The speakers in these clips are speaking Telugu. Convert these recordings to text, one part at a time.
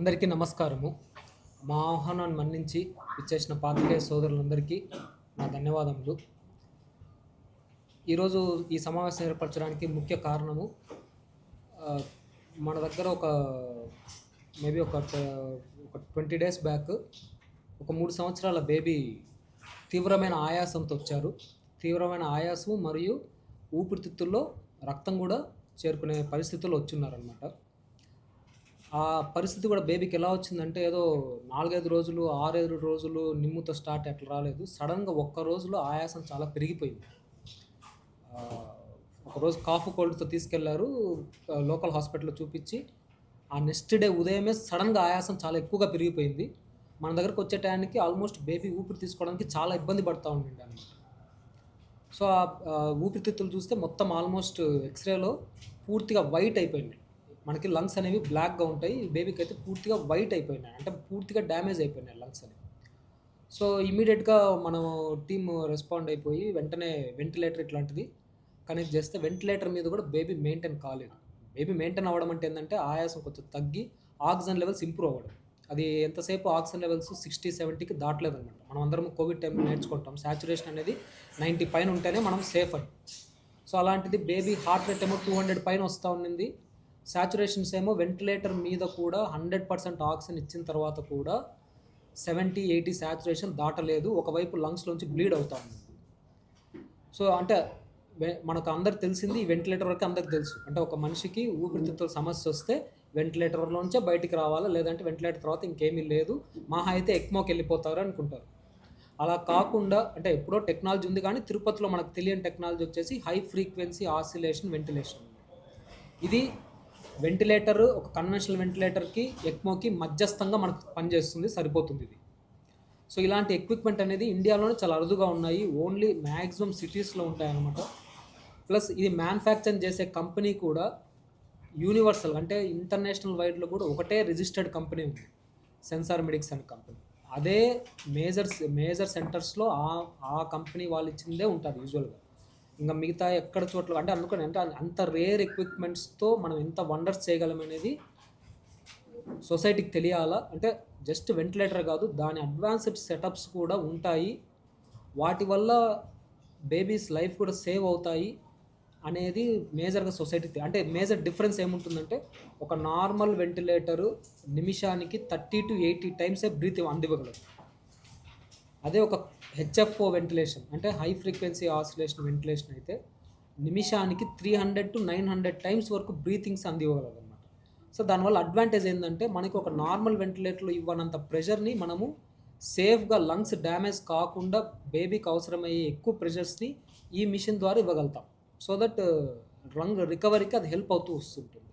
అందరికీ నమస్కారము. మా ఆహ్వానాన్ని మన్నించి ఇచ్చేసిన పాత్రికేయ సోదరులందరికీ నా ధన్యవాదములు. ఈరోజు ఈ సమావేశం ఏర్పరచడానికి ముఖ్య కారణము మన దగ్గర ఒక మేబీ ఒక ఒక ట్వంటీ డేస్ బ్యాక్ ఒక మూడు సంవత్సరాల బేబీ తీవ్రమైన ఆయాసంతో వచ్చారు. తీవ్రమైన ఆయాసం మరియు ఊపిరితిత్తుల్లో రక్తం కూడా చేరుకునే పరిస్థితుల్లో వచ్చున్నారనమాట ఆ పరిస్థితి కూడా బేబీకి ఎలా వచ్చిందంటే ఏదో నాలుగైదు రోజులు ఆరైదు రోజులు నిమ్ముతో స్టార్ట్ అట్లా రాలేదు. సడన్గా ఒక్క రోజులో ఆయాసం చాలా పెరిగిపోయింది. ఒకరోజు కాఫ్ కోల్డ్తో తీసుకెళ్ళారు లోకల్ హాస్పిటల్లో చూపించి ఆ నెక్స్ట్ డే ఉదయమే సడన్గా ఆయాసం చాలా ఎక్కువగా పెరిగిపోయింది. మన దగ్గరకు వచ్చే టయానికి ఆల్మోస్ట్ బేబీ ఊపిరి తీసుకోవడానికి చాలా ఇబ్బంది పడుతూ ఉండండి అనమాట సో ఆ ఊపిరితిత్తులు చూస్తే మొత్తం ఆల్మోస్ట్ ఎక్స్రేలో పూర్తిగా వైట్ అయిపోయింది. మనకి లంగ్స్ అనేవి బ్లాక్గా ఉంటాయి. బేబీకి అయితే పూర్తిగా వైట్ అయిపోయినాయి. అంటే పూర్తిగా డ్యామేజ్ అయిపోయినాయి లంగ్స్ అనేవి. సో ఇమీడియట్గా మనం టీమ్ రెస్పాండ్ అయిపోయి వెంటనే వెంటిలేటర్ ఇట్లాంటిది. కనెక్ట్ చేస్తే వెంటిలేటర్ మీద కూడా బేబీ మెయింటైన్ కాలేదు. బేబీ మెయింటైన్ అవ్వడం అంటే ఏంటంటే ఆయాసం కొంచెం తగ్గి ఆక్సిజన్ లెవెల్స్ ఇంప్రూవ్ అవ్వడం. అది ఎంతసేపు ఆక్సిజన్ లెవెల్స్ సిక్స్టీ సెవెంటీకి దాటలేదు అనమాట మనం అందరం కోవిడ్ టైంలో నేర్చుకుంటాం. సాచురేషన్ అనేది నైంటీ పైన ఉంటేనే మనం సేఫ్ అని. సో అలాంటిది బేబీ హార్ట్ రేట్ ఏమో టూ హండ్రెడ్ పైన వస్తూ ఉండింది సాచురేషన్స్ ఏమో వెంటిలేటర్ మీద కూడా హండ్రెడ్ పర్సెంట్ ఆక్సిజన్ ఇచ్చిన తర్వాత కూడా సెవెంటీ ఎయిటీ సాచురేషన్ దాటలేదు. ఒకవైపు లంగ్స్లోంచి బ్లీడ్ అవుతా ఉంది సో అంటే వె- మనకు అందరికి తెలిసింది ఈ వెంటిలేటర్ వరకు అందరికి తెలుసు. అంటే ఒక మనిషికి ఊపిరితిత్తుల సమస్య వస్తే వెంటిలేటర్లోంచే బయటికి రావాలా? లేదంటే వెంటిలేటర్ తర్వాత ఇంకేమీ లేదు. మహా అయితే ఎక్మోకి వెళ్ళిపోతారు అనుకుంటారు. అలా కాకుండా అంటే ఎప్పుడో టెక్నాలజీ ఉంది కానీ తిరుపతిలో మనకు తెలియని టెక్నాలజీ వచ్చేసి హై ఫ్రీక్వెన్సీ ఆసిలేషన్ వెంటిలేషన్. ఇది వెంటిలేటర్ ఒక కన్వెన్షనల్ వెంటిలేటర్కి ఎక్మోకి మధ్యస్థంగా మనకు పనిచేస్తుంది సరిపోతుంది ఇది. సో ఇలాంటి ఎక్విప్మెంట్ అనేది ఇండియాలోనే చాలా అరుదుగా ఉన్నాయి. ఓన్లీ మ్యాక్సిమం సిటీస్లో ఉంటాయన్నమాట. ప్లస్ ఇది మ్యానుఫ్యాక్చరింగ్ చేసే కంపెనీ కూడా యూనివర్సల్ అంటే ఇంటర్నేషనల్ వైడ్లో కూడా ఒకటే రిజిస్టర్డ్ కంపెనీ ఉంది. సెన్సార్ మెడిక్స్ అండ్ కంపెనీ అదే మేజర్ మేజర్ సెంటర్స్లో ఆ ఆ కంపెనీ వాళ్ళు ఇచ్చిందే ఉంటుంది యూజువల్గా ఇంకా మిగతా ఎక్కడ చోట్ల అంటే అనుకోని అంటే అంత రేర్ ఎక్విప్మెంట్స్తో మనం ఎంత వండర్స్ చేయగలం అనేది సొసైటీకి తెలియాలా? అంటే జస్ట్ వెంటిలేటర్ కాదు దాని అడ్వాన్స్డ్ సెటప్స్ కూడా ఉంటాయి. వాటి వల్ల బేబీస్ లైఫ్ కూడా సేవ్ అవుతాయి అనేది మేజర్గా సొసైటీ అంటే మేజర్ డిఫరెన్స్ ఏముంటుందంటే ఒక నార్మల్ వెంటిలేటరు నిమిషానికి థర్టీ టు ఎయిటీ టైమ్సే బ్రీత్ అందివ్వగలదు. అదే ఒక హెచ్ఎఫ్ఓ వెంటిలేషన్ అంటే హై ఫ్రీక్వెన్సీ ఆసిలేషన్ వెంటిలేషన్ అయితే నిమిషానికి three hundred to nine hundred times వరకు బ్రీతింగ్స్ అందివ్వగలదు సో దానివల్ల అడ్వాంటేజ్ ఏంటంటే మనకి ఒక నార్మల్ వెంటిలేటర్లో ఇవ్వనంత ప్రెషర్ని మనము సేఫ్గా లంగ్స్ డ్యామేజ్ కాకుండా బేబీకి అవసరమయ్యే ఎక్కువ ప్రెషర్స్ని ఈ మిషన్ ద్వారా ఇవ్వగలుగుతాం. సో దట్ లంగ్ రికవరీకి అది హెల్ప్ అవుతూ వస్తుంటుంది.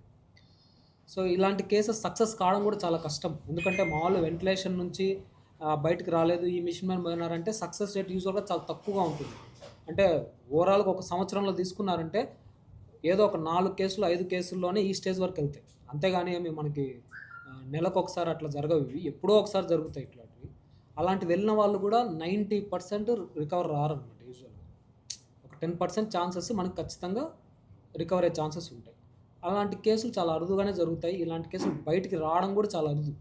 సో ఇలాంటి కేసెస్ సక్సెస్ కావడం కూడా చాలా కష్టం. ఎందుకంటే మామూలు వెంటిలేషన్ నుంచి బయటకు రాలేదు. ఈ మిషన్ మీద పోయినారంటే సక్సెస్ రేట్ యూజువల్గా చాలా తక్కువగా ఉంటుంది. అంటే ఓవరాల్గా ఒక సంవత్సరంలో తీసుకున్నారంటే ఏదో ఒక నాలుగు కేసులు ఐదు కేసుల్లోనే ఈ స్టేజ్ వరకు వెళ్తాయి. అంతేగాని ఏమి మనకి నెలకు ఒకసారి అట్లా జరగవు. ఇవి ఎప్పుడో ఒకసారి జరుగుతాయి ఇట్లాంటివి. అలాంటి వెళ్ళిన వాళ్ళు కూడా నైంటీ పర్సెంట్ రికవర్ రారనమాట యూజువల్గా ఒక టెన్ పర్సెంట్ ఛాన్సెస్ మనకు ఖచ్చితంగా రికవర్ అయ్యే ఛాన్సెస్ ఉంటాయి. అలాంటి కేసులు చాలా అరుదుగానే జరుగుతాయి. ఇలాంటి కేసులు బయటికి రావడం కూడా చాలా అరుదు.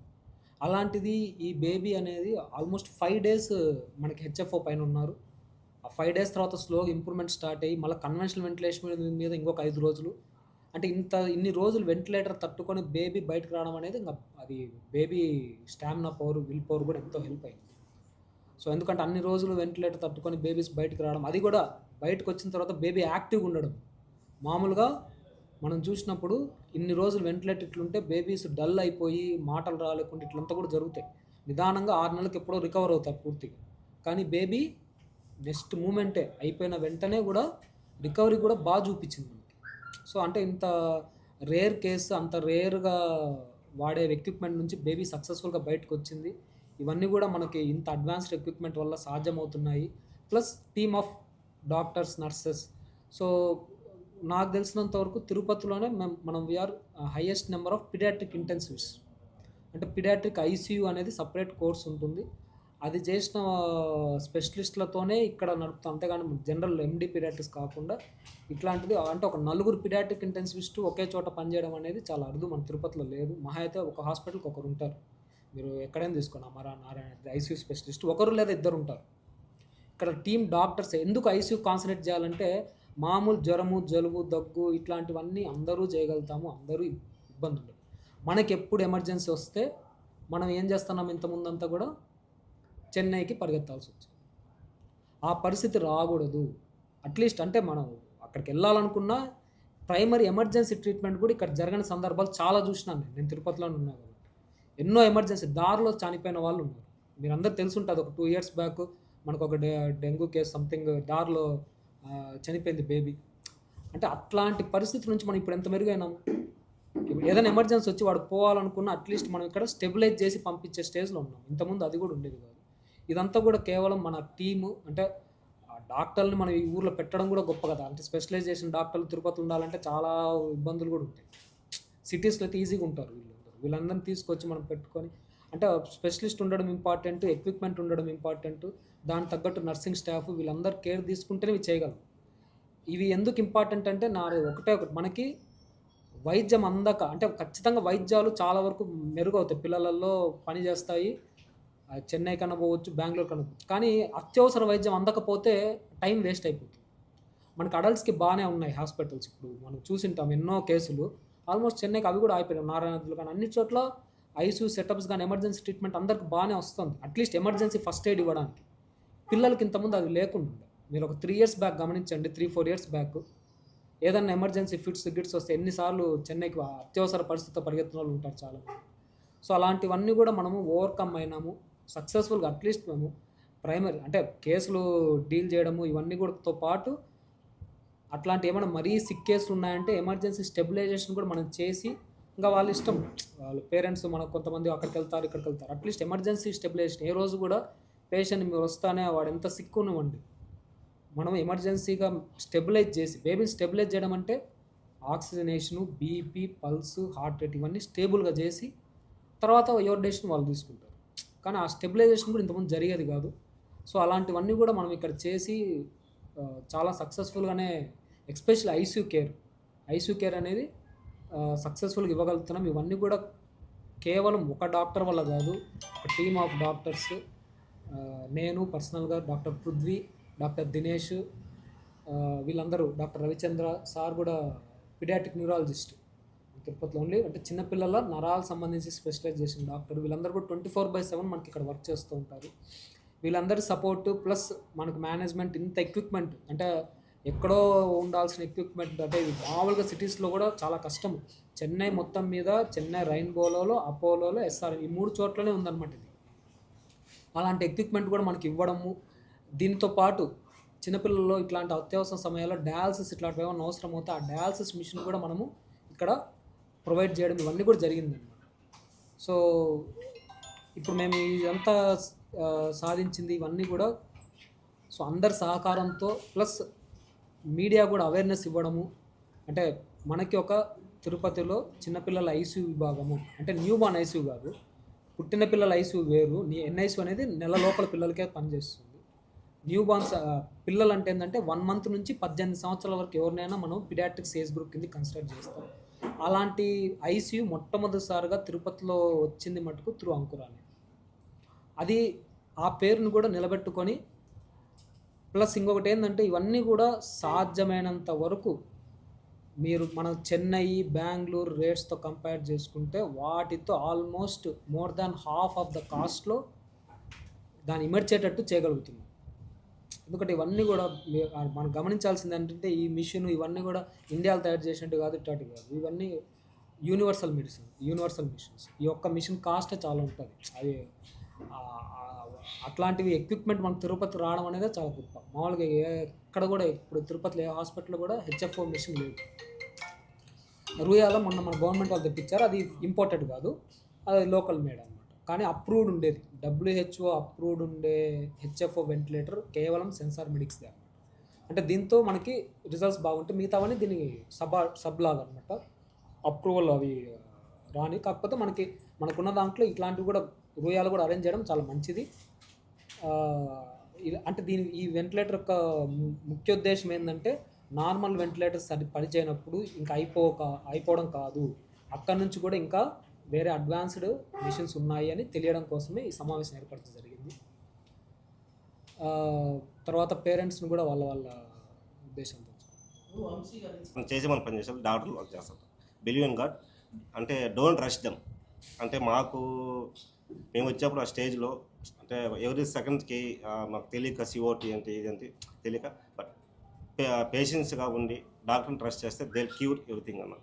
అలాంటిది ఈ బేబీ అనేది ఆల్మోస్ట్ ఫైవ్ డేస్ మనకి హెచ్ఎఫ్ఓ పైన ఉన్నారు. ఆ ఫైవ్ డేస్ తర్వాత స్లోగా ఇంప్రూవ్మెంట్ స్టార్ట్ అయ్యి మళ్ళీ కన్వెన్షనల్ వెంటిలేషన్ మీద మీద ఇంకొక ఐదు రోజులు. అంటే ఇంత ఇన్ని రోజులు వెంటిలేటర్ తట్టుకొని బేబీ బయటకు రావడం అనేది ఇంకా అది baby stamina power will power కూడా ఎంతో హెల్ప్ అయింది. సో ఎందుకంటే అన్ని రోజులు వెంటిలేటర్ తట్టుకొని బేబీస్ బయటకు రావడం అది కూడా బయటకు వచ్చిన తర్వాత బేబీ యాక్టివ్గా ఉండడం. మామూలుగా మనం చూసినప్పుడు ఇన్ని రోజులు వెంటిలేటర్ ఇట్లుంటే బేబీస్ డల్ అయిపోయి మాటలు రాలేకుండా ఇట్లంతా కూడా జరుగుతాయి. నిదానంగా ఆరు నెలలకు ఎప్పుడో రికవర్ అవుతారు పూర్తిగా. కానీ బేబీ నెక్స్ట్ మూమెంటే అయిపోయిన వెంటనే కూడా రికవరీ కూడా బాగా చూపించింది మనకి. సో అంటే ఇంత రేర్ కేసు అంత రేర్గా వాడే ఎక్విప్మెంట్ నుంచి బేబీ సక్సెస్ఫుల్గా బయటకు వచ్చింది ఇవన్నీ కూడా మనకి ఇంత అడ్వాన్స్డ్ ఎక్విప్మెంట్ వల్ల సాధ్యమవుతున్నాయి. Plus team of doctors nurses. So నాకు తెలిసినంత వరకు తిరుపతిలోనే మేము మనం we are highest number of pediatric intensives అంటే పిడియాట్రిక్ ఐసీయూ అనేది సపరేట్ కోర్స్ ఉంటుంది. అది చేసిన uh, స్పెషలిస్ట్లతోనే ఇక్కడ నడుపుతాం. అంతేగాని జనరల్ ఎండి పిడాట్రిక్స్ కాకుండా ఇట్లాంటిది అంటే ఒక నలుగురు పిడాట్రిక్ ఇంటెన్సివిస్ట్ ఒకే చోట పనిచేయడం అనేది చాలా అరుదు. మన తిరుపతిలో లేదు. మహా అయితే ఒక హాస్పిటల్కి ఒకరు ఉంటారు. మీరు ఎక్కడైనా తీసుకోండి. అమరా నారాయణ ఐసీయూ స్పెషలిస్ట్ ఒకరు లేదా ఇద్దరు ఉంటారు. ఇక్కడ టీమ్ డాక్టర్స్ ఎందుకు ఐసీయూ కాన్సన్ట్రేట్ చేయాలంటే మామూలు జ్వరము జలుబు దగ్గు ఇట్లాంటివన్నీ అందరూ చేయగలుగుతాము అందరూ ఇబ్బంది ఉండదు మనకి ఎప్పుడు ఎమర్జెన్సీ వస్తే మనం ఏం చేస్తున్నాం ఇంతకుముందంతా కూడా చెన్నైకి పరిగెత్తాల్సి వచ్చింది ఆ పరిస్థితి రాకూడదు. అట్లీస్ట్ అంటే మనం అక్కడికి వెళ్ళాలనుకున్నా ప్రైమరీ ఎమర్జెన్సీ ట్రీట్మెంట్ కూడా ఇక్కడ జరగని సందర్భాలు చాలా చూసినాను నేను. నేను తిరుపతిలో ఉన్నా కాబట్టి. ఎన్నో ఎమర్జెన్సీ దారిలో చనిపోయిన వాళ్ళు ఉన్నారు. మీరందరూ తెలుసుంటుంది ఒక టూ ఇయర్స్ బ్యాక్ మనకు ఒక డె డెంగ్యూ కేసు సంథింగ్ దారిలో చనిపోయింది బేబీ. అంటే అట్లాంటి పరిస్థితి నుంచి మనం ఇప్పుడు ఎంత మెరుగైనాము ఇప్పుడు ఏదైనా ఎమర్జెన్సీ వచ్చి వాడు పోవాలనుకున్న అట్లీస్ట్ మనం ఇక్కడ స్టెబిలైజ్ చేసి పంపించే స్టేజ్లో ఉన్నాం. ఇంతకుముందు అది కూడా ఉండేది కాదు. ఇదంతా కూడా కేవలం మన టీము అంటే ఆ డాక్టర్ని మనం ఈ ఊర్లో పెట్టడం కూడా గొప్ప కదా. అంటే స్పెషలైజేషన్ డాక్టర్లు తిరుపతి ఉండాలంటే చాలా ఇబ్బందులు కూడా ఉంటాయి. సిటీస్లో అయితే ఈజీగా ఉంటారు వీళ్ళందరూ. వీళ్ళందరినీ తీసుకొచ్చి మనం పెట్టుకొని అంటే స్పెషలిస్ట్ ఉండడం ఇంపార్టెంట్ ఎక్విప్మెంట్ ఉండడం ఇంపార్టెంట్. దానికి తగ్గట్టు నర్సింగ్ స్టాఫ్ వీళ్ళందరూ కేర్ తీసుకుంటేనే ఇవి చేయగలం. ఇవి ఎందుకు ఇంపార్టెంట్ అంటే నా ఒకటే ఒకటి మనకి వైద్యం అందక అంటే ఖచ్చితంగా వైద్యాలు చాలా వరకు మెరుగవుతాయి. పిల్లలలో పని చేస్తాయి చెన్నై కన్నా పోవచ్చు బెంగళూరు కన్నా పోవచ్చు. కానీ అత్యవసర వైద్యం అందకపోతే టైం వేస్ట్ అయిపోతుంది. మనకి అడల్ట్స్కి బాగానే ఉన్నాయి హాస్పిటల్స్ ఇప్పుడు. మనం చూసింటాం ఎన్నో కేసులు. ఆల్మోస్ట్ చెన్నైకి అవి కూడా అయిపోయినాయి నారాయణదులు కానీ అన్ని చోట్ల ఐసీయూ సెటప్స్ కానీ ఎమర్జెన్సీ ట్రీట్మెంట్ అందరికి బాగానే వస్తుంది. అట్లీస్ట్ ఎమర్జెన్సీ ఫస్ట్ ఎయిడ్ ఇవ్వడానికి. పిల్లలకి ఇంతకుముందు అది లేకుండా మీరు ఒక త్రీ ఇయర్స్ బ్యాక్ గమనించండి త్రీ ఫోర్ ఇయర్స్ బ్యాక్ ఏదన్నా ఎమర్జెన్సీ ఫిట్స్ గిట్స్ వస్తే ఎన్నిసార్లు చెన్నైకి అత్యవసర పరిస్థితితో పరిగెత్తిన వాళ్ళు ఉంటారు చాలా సో అలాంటివన్నీ కూడా మనము ఓవర్కమ్ అయినాము. సక్సెస్ఫుల్గా అట్లీస్ట్ మేము ప్రైమరీ అంటే కేసులు డీల్ చేయడము ఇవన్నీ కూడాతో పాటు అట్లాంటి ఏమైనా మరీ సిక్ కేసులు ఉన్నాయంటే ఎమర్జెన్సీ స్టెబిలైజేషన్ కూడా మనం చేసి ఇంకా వాళ్ళ ఇష్టం. వాళ్ళ పేరెంట్స్ మనకు కొంతమంది అక్కడికి వెళ్తారు ఇక్కడికి వెళ్తారు. అట్లీస్ట్ ఎమర్జెన్సీ స్టెబిలైజేషన్ ఏ రోజు కూడా పేషెంట్ మీరు వస్తానే వాడు ఎంత సిక్ ఉన్నవ్వండి మనం ఎమర్జెన్సీగా స్టెబిలైజ్ చేసి బేబీని స్టెబిలైజ్ చేయడం అంటే oxygenation BP pulse heart rate ఇవన్నీ స్టేబుల్గా చేసి తర్వాత ఎవరి డెసిషన్ వాళ్ళు తీసుకుంటారు. కానీ ఆ స్టెబిలైజేషన్ కూడా ఇంతకుముందు జరిగేది కాదు. సో అలాంటివన్నీ కూడా మనం ఇక్కడ చేసి చాలా సక్సెస్ఫుల్గానే special ICU care ICU care అనేది సక్సెస్ఫుల్గా ఇవ్వగలుగుతున్నాం. ఇవన్నీ కూడా కేవలం ఒక డాక్టర్ వల్ల కాదు ఒక టీమ్ ఆఫ్ డాక్టర్స్ నేను పర్సనల్గా డాక్టర్ పృథ్వీ డాక్టర్ దినేష్ వీళ్ళందరూ డాక్టర్ రవిచంద్ర సార్ కూడా పిడియాటిక్ న్యూరాలజిస్ట్ తిరుపతిలో ఓన్లీ అంటే చిన్నపిల్లల నరాలు సంబంధించి స్పెషలైజ్ చేసిన డాక్టర్ వీళ్ళందరూ కూడా ట్వంటీ ఫోర్ బై సెవెన్ మనకి ఇక్కడ వర్క్ చేస్తూ ఉంటారు. వీళ్ళందరి సపోర్టు ప్లస్ మనకు మేనేజ్మెంట్ ఇంత ఎక్విప్మెంట్ అంటే ఎక్కడో ఉండాల్సిన ఎక్విప్మెంట్ అంటే ఇది మామూలుగా సిటీస్లో కూడా చాలా కష్టం. చెన్నై మొత్తం మీద చెన్నై రైన్బోలో అపోలోలో ఎస్ఆర్ ఈ మూడు చోట్లనే ఉందన్నమాట ఇది. అలాంటి ఎక్విప్మెంట్ కూడా మనకి ఇవ్వడము దీంతో పాటు చిన్నపిల్లల్లో ఇట్లాంటి అత్యవసర సమయాల్లో డయాలసిస్ ఇట్లాంటివి ఏమైనా అవసరం అవుతే ఆ డయాలసిస్ మిషన్ కూడా మనము ఇక్కడ ప్రొవైడ్ చేయడం ఇవన్నీ కూడా జరిగిందన్నమాట. సో ఇప్పుడు మేము ఇదంతా సాధించింది ఇవన్నీ కూడా సో అందరి సహకారంతో ప్లస్ మీడియా కూడా అవేర్నెస్ ఇవ్వడము అంటే మనకి ఒక తిరుపతిలో చిన్నపిల్లల ఐసీయూ విభాగము అంటే న్యూ బార్న్ ఐసీయూ కాదు పుట్టిన పిల్లల ఐసీయూ వేరు నీ ఎన్ఐసీయూ అనేది నెల లోపల పిల్లలకే పనిచేస్తుంది. న్యూ బార్న్స్ పిల్లలు అంటే ఏంటంటే వన్ మంత్ నుంచి పద్దెనిమిది సంవత్సరాల వరకు ఎవరినైనా మనం పిడియాట్రిక్స్ ఏజ్ గ్రూప్ కింద కన్సిడర్ చేస్తాం. అలాంటి ఐసీయూ మొట్టమొదటిసారిగా తిరుపతిలో వచ్చింది మటుకు త్రూ అంకురాని అది ఆ పేరును కూడా నిలబెట్టుకొని ప్లస్ ఇంకొకటి ఏంటంటే ఇవన్నీ కూడా సాధ్యమైనంత వరకు మీరు మన చెన్నై బెంగళూరు రేట్స్తో కంపేర్ చేసుకుంటే వాటితో almost more than half of the కాస్ట్లో దాన్ని ఇమర్చేటట్టు చేయగలుగుతున్నాం. ఎందుకంటే ఇవన్నీ కూడా మనం గమనించాల్సింది ఏంటంటే ఈ మిషన్ ఇవన్నీ కూడా ఇండియాలో తయారు చేసినట్టు కాదు ఇట్లాంటి కాదు. ఇవన్నీ యూనివర్సల్ మెడిసిన్ యూనివర్సల్ మిషన్స్. ఈ ఒక్క మిషన్ కాస్ట్ చాలా ఉంటుంది. అది అట్లాంటివి ఎక్విప్మెంట్ మనకు తిరుపతి రావడం అనేది చాలా గొప్ప. మామూలుగా ఎక్కడ కూడా ఇప్పుడు తిరుపతిలో ఏ హాస్పిటల్ కూడా హెచ్ఎఫ్ఓ మిషన్ లేదు. రూయాలో మొన్న మన గవర్నమెంట్ వాళ్ళు తెప్పించారు. అది ఇంపోర్టెడ్ కాదు. అది లోకల్ మేడ్ అనమాట కానీ అప్రూవ్డ్ ఉండేది. డబ్ల్యూహెచ్ఓ అప్రూవ్డ్ ఉండే హెచ్ఎఫ్ఓ వెంటిలేటర్ కేవలం సెన్సార్ మెడిక్స్ అనమాట అంటే దీంతో మనకి రిజల్ట్స్ బాగుంటాయి మిగతావన్నీ దీని సబ్ సబ్లాగ్ అనమాట అప్రూవల్ అవి రాని. కాకపోతే మనకి మనకున్న దాంట్లో ఇట్లాంటివి కూడా రూయాలు కూడా అరేంజ్ చేయడం చాలా మంచిది. అంటే దీని ఈ వెంటిలేటర్ యొక్క ముఖ్య ఉద్దేశం ఏంటంటే నార్మల్ వెంటిలేటర్ సరి పనిచేయనప్పుడు ఇంకా అయిపోక అయిపోవడం కాదు. అక్కడి నుంచి కూడా ఇంకా వేరే అడ్వాన్స్డ్ మిషన్స్ ఉన్నాయి అని తెలియడం కోసమే ఈ సమావేశం ఏర్పడడం జరిగింది. తర్వాత పేరెంట్స్ని కూడా వాళ్ళ వాళ్ళ ఉద్దేశంతో చేసి మనం పని చేసాం డాక్టర్లు వర్క్ చేస్తాం. బిలీవ్ ఇన్ గాడ్ అంటే డోంట్ రష్ దమ్ అంటే మాకు మేము వచ్చేప్పుడు ఆ స్టేజ్లో అంటే ఎవ్రీ సెకండ్కి మాకు తెలియక సిఓటి అంటే ఇదంటే తెలియక బట్ పేషెన్స్గా ఉండి డాక్టర్ని ట్రస్ట్ చేస్తే దే క్యూర్ ఎవ్రీథింగ్ అన్న